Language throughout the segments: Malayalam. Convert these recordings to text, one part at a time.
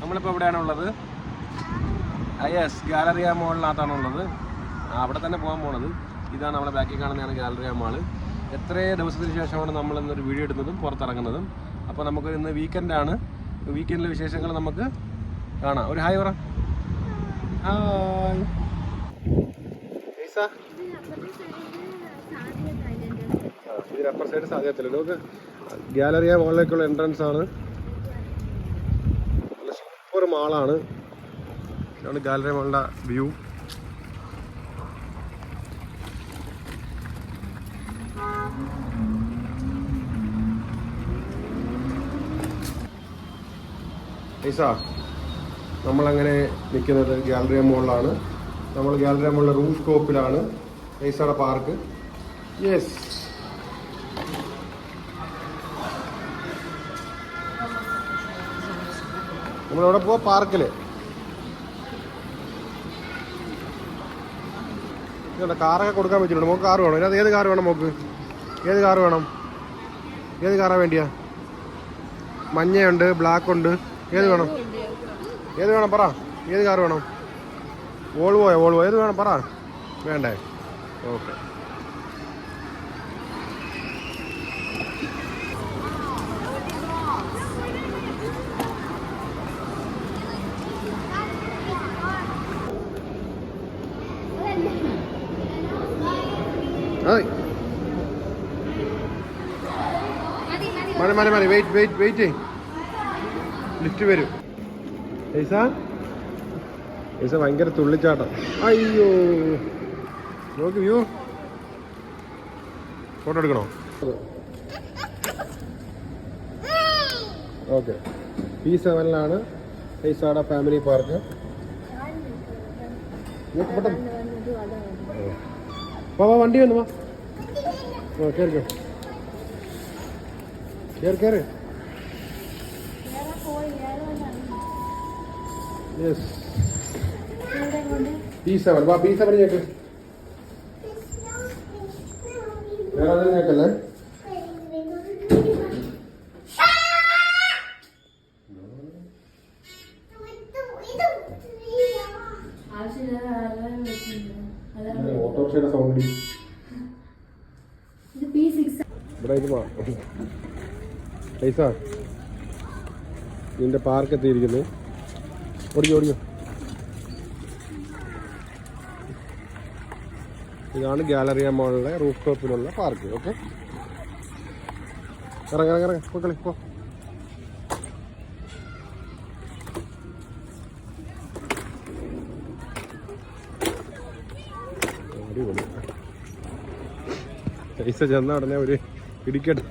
നമ്മളിപ്പോൾ എവിടെയാണ് ഉള്ളത്? യെസ് ഗാലറിയ മോളിനകത്താണ് ഉള്ളത്. അവിടെ തന്നെ പോകാൻ പോണത്. ഇതാണ് നമ്മുടെ ബാക്കിൽ കാണുന്നതാണ് ഗാലറിയ മാൾ. എത്ര ദിവസത്തിന് ശേഷമാണ് നമ്മൾ ഇന്നൊരു വീഡിയോ ഇടുന്നതും പുറത്തിറങ്ങുന്നതും. അപ്പോൾ നമുക്ക് ഇന്ന് വീക്കെൻഡാണ് വീക്കെൻഡിലെ വിശേഷങ്ങൾ നമുക്ക് കാണാം. ഒരു ഹായ് പറ. ഹായ് സൈഡ് ഗാലറിയ മോളിലേക്കുള്ള എൻട്രൻസ് ആണ്. മാളാണ് ഇതാണ് ഗാലറി മാളിന്റെ വ്യൂ. ഐസ നമ്മളങ്ങനെ നിൽക്കുന്നത് ഗാലറിയ മോളിലാണ്. നമ്മൾ ഗാലറിയ മോളിലെ റൂഫ് ടോപ്പിലാണ് ഐസയുടെ പാർക്ക്. യെസ്. നമ്മളെവിടെ പോവാ ഇതുണ്ട് കാറൊക്കെ കൊടുക്കാൻ പറ്റില്ല നമുക്ക് കാർ വേണം? ഇതിനകത്ത് ഏത് കാർ വേണം മോക്ക്? ഏത് കാർ വേണം? ഏത് കാറാ വേണ്ടിയാ? മഞ്ഞയുണ്ട് ബ്ലാക്ക് ഉണ്ട് ഏത് വേണം? ഏത് വേണം പറ. ഏത് കാർ വേണം? വോൾവോയോ വോൾവോ. ഏത് വേണം പറ. വേണ്ടേ? ഓക്കെ. മതി മതി മതി വെയിറ്റ് വെയിറ്റ് വെയിറ്റ് ലിഫ്റ്റ് വരും. ഏസ ഏസ ഭയങ്കര തുള്ളിച്ചാട്ടം. അയ്യോ. നോക്ക് വ്യൂ ഫോട്ടോ എടുക്കണോ? ഓക്കെ പി സെവനിലാണ് ഐസാട ഫാമിലി പാർക്ക് പെട്ടെന്ന് വാ വാ വണ്ടി വന്നു വാ. ആ കയറി കയറി കയറി യെസ് ബി സെവൻ വാ ബി സെവൻ ഞെക്ക് വേറെ ഞെക്കല്ലേ ഓട്ടോറിക്ഷയുടെ സൗണ്ട് പൈസ. നിന്റെ പാർക്ക് എത്തിയിരിക്കുന്നു. ഓടിക്കോ ഓടിക്കോ. ഇതാണ് ഗാലറിയ മോളിലെ റൂഫ് ടോപ്പിലുള്ള പാർക്ക് ഓക്കെ ഇറങ്ങി ഇറങ്ങി ഇറങ്ങി. പോ കളി പോ. അടിപൊളി. പൈസ ചെന്ന ഉടനെ ഒരു ഇടിക്കട്ടെ.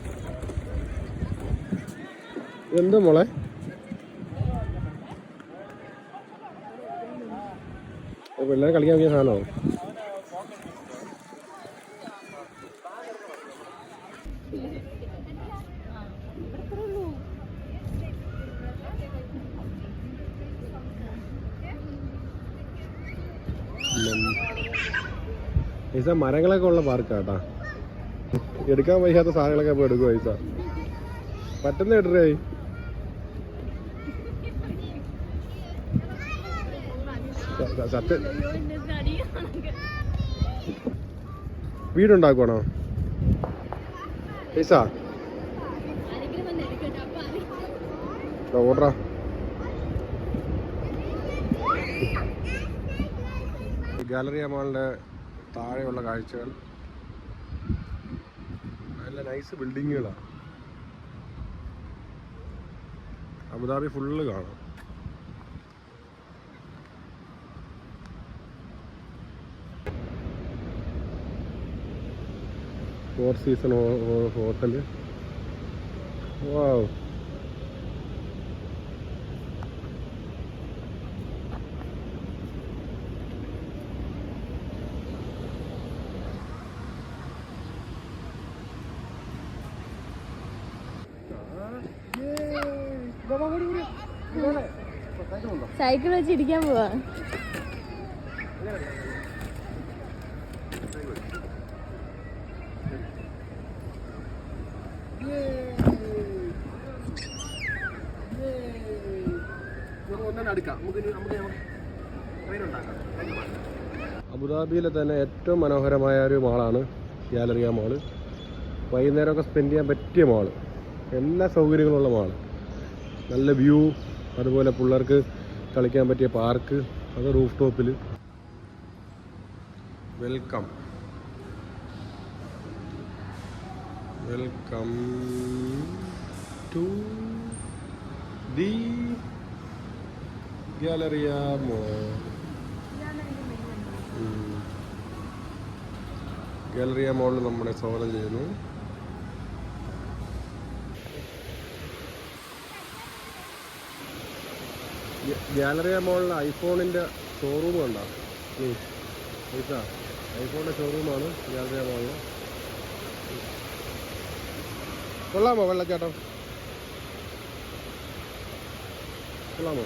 എന്താ മോളെ? പിള്ളേരെ കളിക്കാൻ പറ്റിയ സാധനമാവും പൈസ മരങ്ങളൊക്കെ ഉള്ള പാർക്കാട്ടാ. എടുക്കാൻ വയ്യാത്ത സാധനങ്ങളൊക്കെ ഇപ്പൊ എടുക്കും പൈസ. പറ്റുന്ന ഇടറേ സത്യം വീടുണ്ടാക്കുവാണോ? പൈസ? ഓർഡറാ. ഗാലറി മാളിന്റെ താഴെയുള്ള കാഴ്ചകൾ. നല്ല നൈസ് ബിൽഡിങ്ങുകളാണ് അബുദാബി ഫുള്ള് കാണാം. Four season hotel wow cycle വെച്ച് ഇരിക്കാൻ പോവാ. അബുദാബിയിലെ തന്നെ ഏറ്റവും മനോഹരമായ ഒരു മാളാണ് ഗാലറിയ മാൾ. വൈകുന്നേരമൊക്കെ സ്പെൻഡ് ചെയ്യാൻ പറ്റിയ മാൾ. എല്ലാ സൗകര്യങ്ങളുള്ള മാൾ. നല്ല വ്യൂ അതുപോലെ പിള്ളേർക്ക് കളിക്കാൻ പറ്റിയ പാർക്ക് അത് റൂഫ് ടോപ്പിൽ welcome welcome to the Galleria mall Galleria മോളിൽ നമ്മളെ സ്വാഗതം ചെയ്യുന്നു. ഗാലറിയ മോളിൽ ഐഫോണിന്റെ ഷോറൂം കണ്ടോ പൈസ ഐഫോണിന്റെ ഷോറൂമാണ് ഗാലറിയ മോളിൽ കൊള്ളാമോ വെള്ളച്ചാട്ടം? കൊള്ളാമോ?